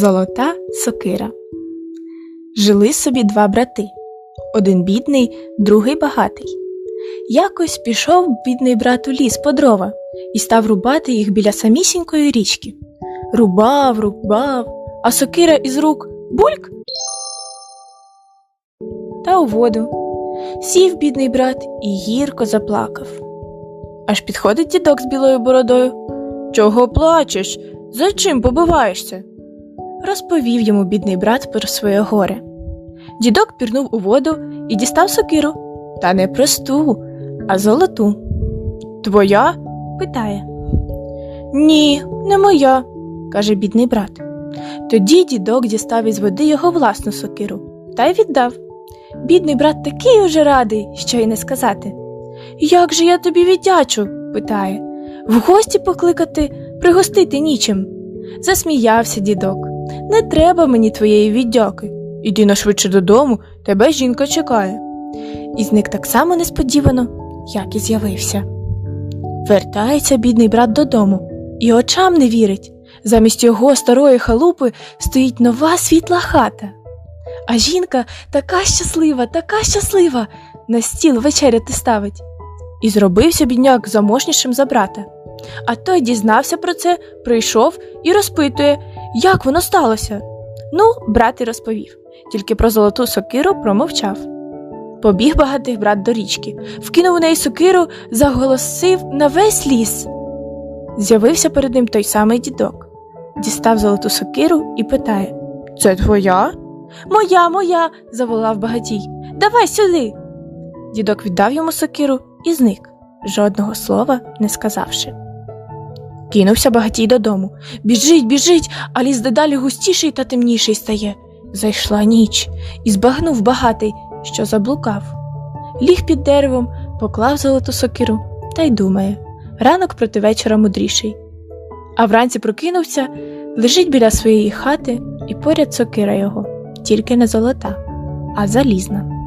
Золота сокира. Жили собі два брати. Один бідний, другий багатий. Якось пішов бідний брат у ліс по дрова і став рубати їх біля самісінької річки. Рубав, рубав, а сокира із рук бульк та у воду. Сів бідний брат і гірко заплакав. Аж підходить дідок з білою бородою. Чого плачеш? За чим побиваєшся? Розповів йому бідний брат про своє горе. Дідок пірнув у воду і дістав сокиру, та не просту, а золоту. Твоя? питає. Ні, не моя, каже бідний брат. Тоді дідок дістав із води його власну сокиру та й віддав. Бідний брат такий уже радий, що й не сказати. Як же я тобі віддячу? питає. В гості покликати, пригостити нічим. Засміявся дідок. Не треба мені твоєї віддяки. Іди на швидше додому, тебе жінка чекає. І зник так само несподівано, як і з'явився. Вертається бідний брат додому і очам не вірить. Замість його старої халупи стоїть нова світла хата. А жінка така щаслива, така щаслива, на стіл вечеряти ставить. І зробився бідняк заможнішим за брата. А той дізнався про це, прийшов і розпитує, як воно сталося. Ну, брат і розповів, тільки про золоту сокиру промовчав. Побіг багатий брат до річки, вкинув у неї сокиру, заголосив на весь ліс. З'явився перед ним той самий дідок, дістав золоту сокиру і питає Це твоя? Моя, моя. заволав багатій. Давай сюди. Дідок віддав йому сокиру і зник, жодного слова не сказавши. Кинувся багатій додому. Біжить, біжить, а ліс дедалі густіший та темніший стає. Зайшла ніч, і збагнув багатий, що заблукав. Ліг під деревом, поклав золоту сокиру та й думає ранок проти вечора мудріший. А вранці прокинувся, лежить біля своєї хати і поряд сокира його, тільки не золота, а залізна.